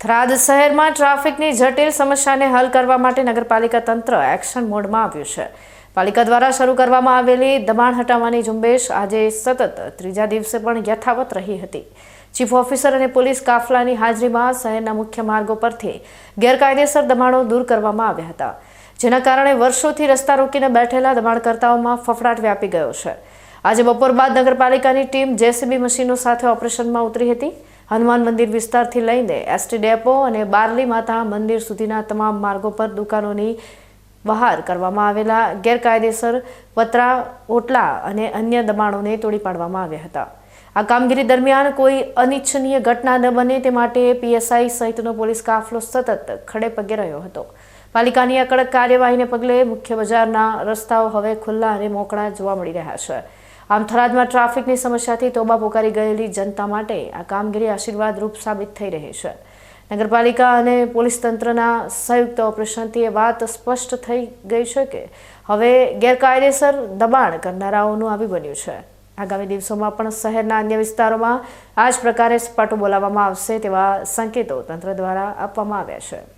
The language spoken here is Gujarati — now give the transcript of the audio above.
થરાદ શહેરમાં ટ્રાફિકની જટિલ સમસ્યાને હલ કરવા માટે નગરપાલિકા તંત્ર એક્શન મોડમાં આવ્યું છે. પાલિકા દ્વારા શરૂ કરવામાં આવેલી દબાણ હટાવવાની ઝુંબેશ આજે સતત ત્રીજા દિવસે પણ યથાવત રહી હતી. ચીફ ઓફિસર અને પોલીસ કાફલાની હાજરીમાં શહેરના મુખ્ય માર્ગો પરથી ગેરકાયદેસર દબાણો દૂર કરવામાં આવ્યા હતા. જેના કારણે વર્ષોથી રસ્તા રોકીને બેઠેલા દબાણકર્તાઓમાં ફફડાટ વ્યાપી ગયો છે. આજે બપોર બાદ નગરપાલિકાની ટીમ જેસીબી મશીનો સાથે ઓપરેશનમાં ઉતરી હતી. હનુમાન મંદિર વિસ્તારથી લઈને એસટી ડેપો અને બારલી માતા મંદિર સુધીના તમામ માર્ગો પર દુકાનોની બહાર કરવામાં આવેલા ગેરકાયદેસર પતરા, ઓટલા અને અન્ય દબાણોને તોડી પાડવામાં આવ્યા હતા. આ કામગીરી દરમિયાન કોઈ અનિચ્છનીય ઘટના ન બને તે માટે પીએસઆઈ સહિતનો પોલીસ કાફલો સતત ખડે પગે રહ્યો હતો. પાલિકાની આ કડક કાર્યવાહીને પગલે મુખ્ય બજારના રસ્તાઓ હવે ખુલ્લા અને મોકળા જોવા મળી રહ્યા છે. આમ થરાદમાં ટ્રાફિકની સમસ્યાથી તોબા પોકારી ગયેલી જનતા માટે આ કામગીરી આશીર્વાદ રૂપ સાબિત થઈ રહી છે. નગરપાલિકા અને પોલીસ તંત્રના સંયુક્ત ઓપરેશનથી એ વાત સ્પષ્ટ થઈ ગઈ છે કે હવે ગેરકાયદેસર દબાણ કરનારાઓનું આવી બન્યું છે. આગામી દિવસોમાં પણ શહેરના અન્ય વિસ્તારોમાં આ જ પ્રકારે સપાટો બોલાવવામાં આવશે તેવા સંકેતો તંત્ર દ્વારા આપવામાં આવ્યા છે.